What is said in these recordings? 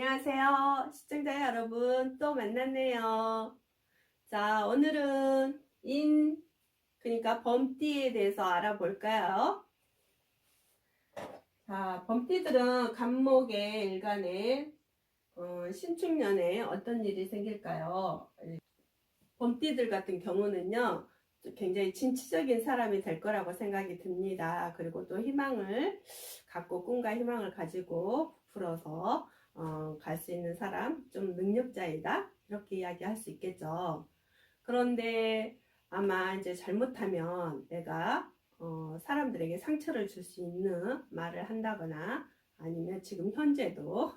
안녕하세요. 시청자 여러분, 또 만났네요. 자, 오늘은 인, 그러니까 범띠에 대해서 알아볼까요? 자, 범띠들은 간목의 일간에 어, 신축년에 어떤 일이 생길까요? 범띠들 같은 경우는요, 굉장히 진취적인 사람이 될 거라고 생각이 듭니다. 그리고 또 희망을 갖고 꿈과 희망을 가지고 부풀어서 어, 갈 수 있는 사람, 좀 능력자이다 이렇게 이야기할 수 있겠죠. 그런데 아마 이제 잘못하면 내가 어, 사람들에게 상처를 줄 수 있는 말을 한다거나 아니면 지금 현재도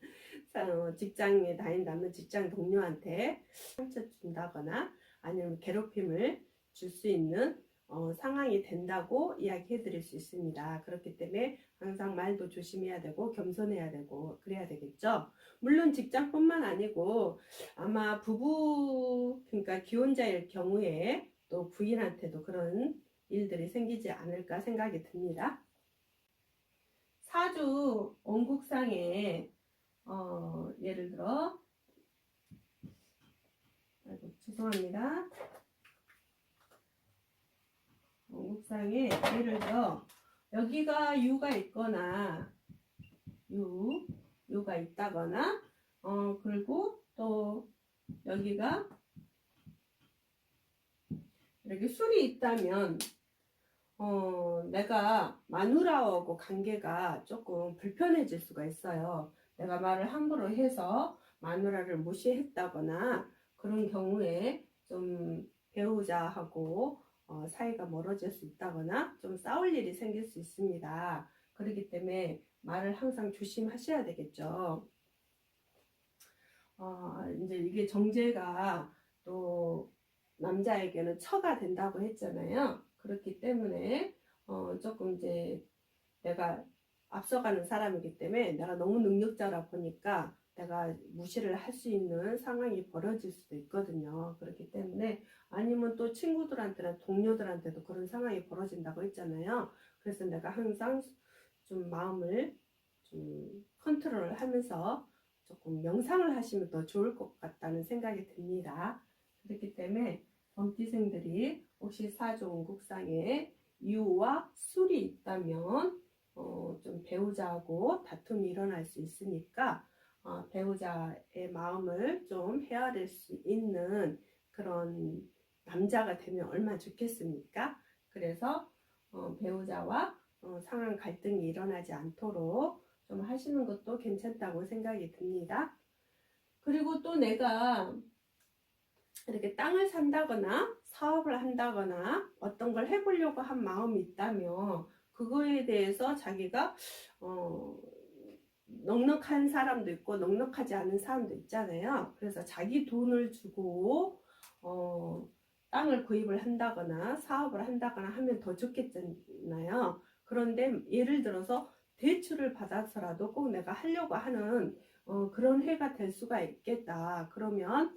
어, 직장에 다닌다면 직장 동료한테 상처 준다거나 아니면 괴롭힘을 줄 수 있는 어, 상황이 된다고 이야기해 드릴 수 있습니다. 그렇기 때문에 항상 말도 조심해야 되고 겸손해야 되고 그래야 되겠죠. 물론 직장뿐만 아니고 아마 부부 그러니까 기혼자일 경우에 또 부인한테도 그런 일들이 생기지 않을까 생각이 듭니다. 사주 원국상에 어, 예를 들어 아이고, 죄송합니다. 원국상에 예를 들어 여기가 유가 있거나 유 유가 있다거나 어 그리고 또 여기가 이렇게 술이 있다면 어 내가 마누라하고 관계가 조금 불편해질 수가 있어요. 내가 말을 함부로 해서 마누라를 무시했다거나 그런 경우에 좀 배우자하고 어, 사이가 멀어질 수 있다거나 좀 싸울 일이 생길 수 있습니다. 그렇기 때문에 말을 항상 조심하셔야 되겠죠. 어, 이제 이게 정제가 또 남자에게는 처가 된다고 했잖아요. 그렇기 때문에 어, 조금 이제 내가 앞서가는 사람이기 때문에 내가 너무 능력자라 보니까 내가 무시를 할 수 있는 상황이 벌어질 수도 있거든요. 그렇기 때문에 아니면 또 친구들한테나 동료들한테도 그런 상황이 벌어진다고 했잖아요. 그래서 내가 항상 좀 마음을 좀 컨트롤 하면서 조금 명상을 하시면 더 좋을 것 같다는 생각이 듭니다. 그렇기 때문에 범띠생들이 혹시 사주원국상에 유와 술이 있다면 어, 좀 배우자하고 다툼이 일어날 수 있으니까 어, 배우자의 마음을 좀 헤아릴 수 있는 그런 남자가 되면 얼마나 좋겠습니까? 그래서 어, 배우자와 어, 상황 갈등이 일어나지 않도록 좀 하시는 것도 괜찮다고 생각이 듭니다. 그리고 또 내가 이렇게 땅을 산다거나 사업을 한다거나 어떤 걸 해보려고 한 마음이 있다면 그거에 대해서 자기가 어, 넉넉한 사람도 있고 넉넉하지 않은 사람도 있잖아요. 그래서 자기 돈을 주고 어, 땅을 구입을 한다거나 사업을 한다거나 하면 더 좋겠잖아요. 그런데 예를 들어서 대출을 받아서라도 꼭 내가 하려고 하는 어, 그런 해가 될 수가 있겠다. 그러면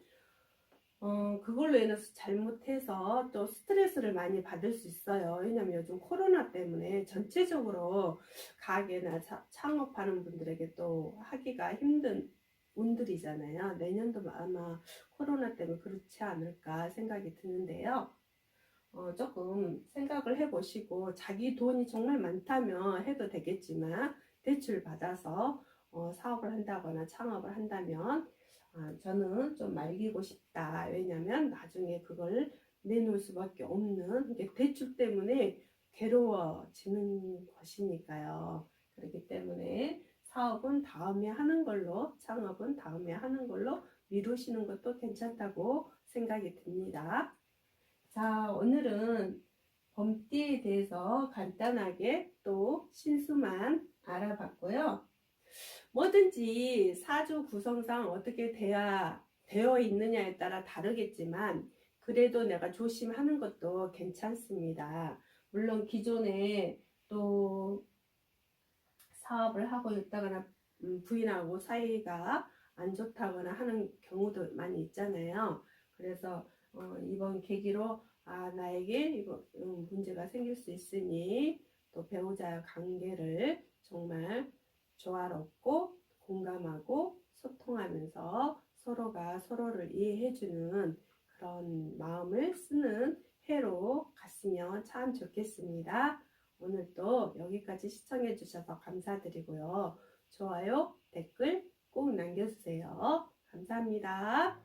어, 그걸로 인해서 잘못해서 또 스트레스를 많이 받을 수 있어요. 왜냐면 요즘 코로나 때문에 전체적으로 가게나 차, 창업하는 분들에게 또 하기가 힘든 운들이잖아요. 내년도 아마 코로나 때문에 그렇지 않을까 생각이 드는데요. 어, 조금 생각을 해보시고 자기 돈이 정말 많다면 해도 되겠지만 대출 받아서 어, 사업을 한다거나 창업을 한다면 아, 저는 좀 말리고 싶다. 왜냐면 나중에 그걸 내놓을 수밖에 없는 이게 대출 때문에 괴로워지는 것이니까요. 그렇기 때문에 사업은 다음에 하는 걸로, 창업은 다음에 하는 걸로 미루시는 것도 괜찮다고 생각이 듭니다. 자, 오늘은 범띠에 대해서 간단하게 또 신수만 알아봤고요. 뭐든지 사주 구성상 어떻게 돼야 되어 있느냐에 따라 다르겠지만 그래도 내가 조심하는 것도 괜찮습니다. 물론 기존에 또 사업을 하고 있다거나 음, 부인하고 사이가 안 좋다거나 하는 경우도 많이 있잖아요. 그래서 어, 이번 계기로 아 나에게 이거 음, 문제가 생길 수 있으니 또 배우자의 관계를 정말 조화롭고 공감하고 소통하면서 서로가 서로를 이해해주는 그런 마음을 쓰는 해로 갔으면 참 좋겠습니다. 오늘도 여기까지 시청해주셔서 감사드리고요. 좋아요, 댓글 꼭 남겨주세요. 감사합니다.